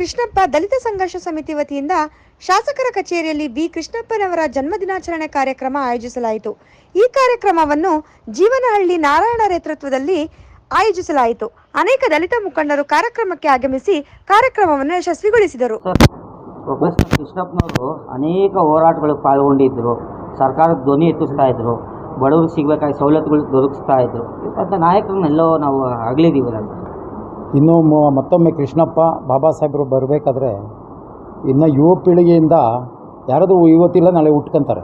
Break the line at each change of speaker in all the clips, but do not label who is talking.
ಕೃಷ್ಣಪ್ಪ ದಲಿತ ಸಂಘರ್ಷ ಸಮಿತಿ ವತಿಯಿಂದ ಶಾಸಕರ ಕಚೇರಿಯಲ್ಲಿ ಬಿ ಕೃಷ್ಣಪ್ಪನವರ ಜನ್ಮದಿನಾಚರಣೆ ಕಾರ್ಯಕ್ರಮ ಆಯೋಜಿಸಲಾಯಿತು. ಈ ಕಾರ್ಯಕ್ರಮವನ್ನು ಜೀವನಹಳ್ಳಿ ನಾರಾಯಣ ನೇತೃತ್ವದಲ್ಲಿ ಆಯೋಜಿಸಲಾಯಿತು. ಅನೇಕ ದಲಿತ ಮುಖಂಡರು ಕಾರ್ಯಕ್ರಮಕ್ಕೆ ಆಗಮಿಸಿ ಕಾರ್ಯಕ್ರಮವನ್ನು ಯಶಸ್ವಿಗೊಳಿಸಿದರು.
ಕೃಷ್ಣಪ್ಪನವರು ಅನೇಕ ಹೋರಾಟಗಳು ಪಾಲ್ಗೊಂಡಿದ್ದರು. ಸರ್ಕಾರದ ಧ್ವನಿ ಎತ್ತಿಸ್ತಾ ಇದ್ರು ಬಡವರು ಸಿಗಬೇಕಾದ ಸವಲತ್ತುಗಳು ದೊರಕಿಸ್ತಾ ಇದ್ರು ಅಂತ ನಾಯಕರನ್ನೆಲ್ಲೋ ನಾವು ಅಗಲಿದ್ದೀವಲ್ಲ
ಇನ್ನು ಮತ್ತೊಮ್ಮೆ ಕೃಷ್ಣಪ್ಪ, ಬಾಬಾ ಸಾಹೇಬರು ಬರಬೇಕಾದ್ರೆ ಇನ್ನು ಯುವ ಪೀಳಿಗೆಯಿಂದ ಯಾರಾದರೂ ಇವತ್ತಿಲ್ಲ ನಾಳೆ ಉಟ್ಕೊಂತಾರೆ.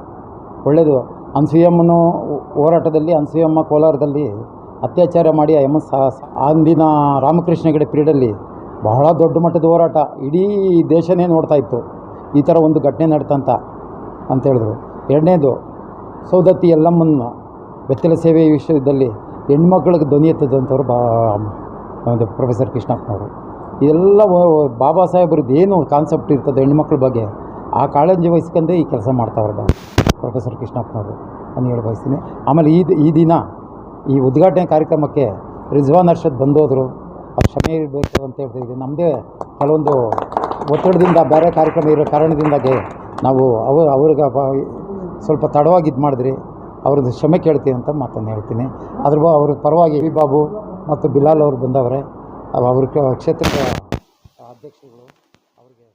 ಒಳ್ಳೆಯದು ಅನ್ಸೂಯಮ್ಮನ ಹೋರಾಟದಲ್ಲಿ ಅನ್ಸೂಯಮ್ಮ ಕೋಲಾರದಲ್ಲಿ ಅತ್ಯಾಚಾರ ಮಾಡಿ ಎಂ ಎಸ್ ಅಂದಿನ ರಾಮಕೃಷ್ಣ ಹೆಗಡೆ ಪೀರಿಯಡಲ್ಲಿ ಬಹಳ ದೊಡ್ಡ ಮಟ್ಟದ ಹೋರಾಟ. ಇಡೀ ದೇಶನೇ ನೋಡ್ತಾ ಇತ್ತು. ಈ ಥರ ಒಂದು ಘಟನೆ ನಡೆತಂತ ಅಂತ ಹೇಳಿದ್ರು. ಎರಡನೇದು, ಸೌದತ್ತಿ ಎಲ್ಲಮ್ಮನ ಬೆತ್ತಲ ಸೇವೆ ವಿಷಯದಲ್ಲಿ ಹೆಣ್ಮಕ್ಳಿಗೆ ಧ್ವನಿ ಎತ್ತದಂಥವ್ರು ಬಾ ಒಂದು ಪ್ರೊಫೆಸರ್ ಕೃಷ್ಣಪ್ಪನವರು. ಇದೆಲ್ಲ ಬಾಬಾ ಸಾಹೇಬ್ರದ್ದು ಏನು ಕಾನ್ಸೆಪ್ಟ್ ಇರ್ತದೆ ಹೆಣ್ಮಕ್ಳ ಬಗ್ಗೆ, ಆ ಕಾಳಜಿ ವಹಿಸ್ಕೊಂಡೆ ಈ ಕೆಲಸ ಮಾಡ್ತಾವ್ರೆ ಪ್ರೊಫೆಸರ್ ಕೃಷ್ಣಪ್ಪನವರು ಅಂತ ಹೇಳಿ ಬಯಸ್ತೀನಿ ಆಮೇಲೆ ಈ ಈ ದಿನ ಈ ಉದ್ಘಾಟನೆ ಕಾರ್ಯಕ್ರಮಕ್ಕೆ ರಿಜ್ವಾನ್ ಅರ್ಷದ್ ಬಂದೋದ್ರು. ಅವ್ರು ಕ್ಷಮೆ ಇರಬೇಕು ಅಂತ ಹೇಳ್ತಿದ್ವಿ ನಮ್ಮದೇ ಕೆಲವೊಂದು ಒತ್ತಡದಿಂದ ಬೇರೆ ಕಾರ್ಯಕ್ರಮ ಇರೋ ಕಾರಣದಿಂದಾಗಿ ನಾವು ಅವ, ಅವ್ರಿಗೆ ಸ್ವಲ್ಪ ತಡವಾಗಿ ಇದು ಮಾಡಿದ್ರಿ. ಅವ್ರದ್ದು ಕ್ಷಮೆ ಕೇಳ್ತೀನಿ ಅಂತ ಮಾತನ್ನು ಹೇಳ್ತೀನಿ. ಅದ್ರ ಅವ್ರ ಪರವಾಗಿ ಬಾಬು ಮತ್ತು ಬಿಲಾಲ್ ಅವರು ಬಂದವರೆ ಅವ್ರ ಕ್ಷೇತ್ರದ ಅಧ್ಯಕ್ಷರುಗಳು ಅವರಿಗೆ